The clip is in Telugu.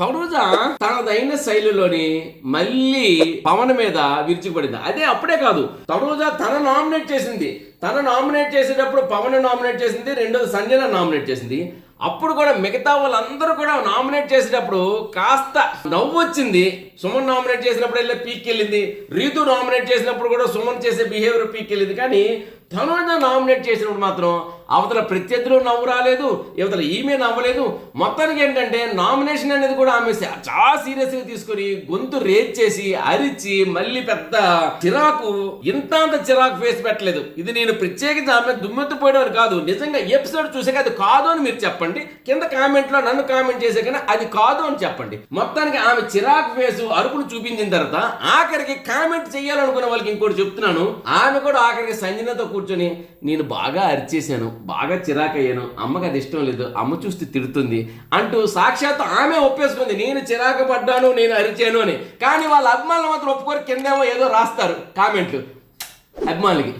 తనుజ తనదైన శైలిలోని మళ్ళీ పవన్ మీద విరుచుకుపడింది. అదే అప్పుడే కాదు తనుజ తన నామినేట్ చేసింది. తన నామినేట్ చేసేటప్పుడు పవన్ నామినేట్ చేసింది రెండోది సంజన నామినేట్ చేసింది. అప్పుడు కూడా మిగతా వాళ్ళందరూ కూడా నామినేట్ చేసేటప్పుడు కాస్త నవ్వు వచ్చింది. సుమన్ నామినేట్ చేసినప్పుడు వెళ్ళి పీక్ వెళ్ళింది రీతు నామినేట్ చేసినప్పుడు కూడా సుమన్ చేసే బిహేవియర్ పీక్ వెళ్ళింది కానీ తనుజ నామినేట్ చేసినప్పుడు మాత్రం అవతల ప్రత్యర్థులు నవ్వు రాలేదు ఇవతల ఈమె నవ్వలేదు. మొత్తానికి ఏంటంటే నామినేషన్ అనేది కూడా ఆమె చాలా సీరియస్గా తీసుకుని తీసుకొని గొంతు రేజ్ చేసి అరిచి మళ్ళీ పెద్ద చిరాకు ఇంత అంత చిరాకు ఫేస్ పెట్టలేదు. ఇది నేను ప్రత్యేకించి ఆమె దుమ్మెత్తిపోయడం కాదు. నిజంగా ఎపిసోడ్ చూసాక అది కాదు అని మీరు చెప్పండి. కింద కామెంట్లో నన్ను కామెంట్ చేసే కానీ అది కాదు అని చెప్పండి. మొత్తానికి ఆమె చిరాకు ఫేస్ అరుపును చూపించిన తర్వాత ఆఖరికి కామెంట్ చేయాలనుకున్న వాళ్ళకి ఇంకోటి చెప్తున్నాను. ఆమె కూడా ఆఖరికి సంజనతో కూర్చొని నేను బాగా అరిచేశాను. బాగా చిరాకయ్యాను. అమ్మకి అది ఇష్టం లేదు. అమ్మ చూస్తే తిడుతుంది. అంటూ సాక్షాత్ ఆమె ఒప్పేసుకుంది. నేను చిరాకు పడ్డాను నేను అరిచాను అని. కానీ వాళ్ళ అభిమానులు మాత్రం ఒప్పుకొని కిందేమో ఏదో రాస్తారు. కామెంట్లు. అభిమానులకి.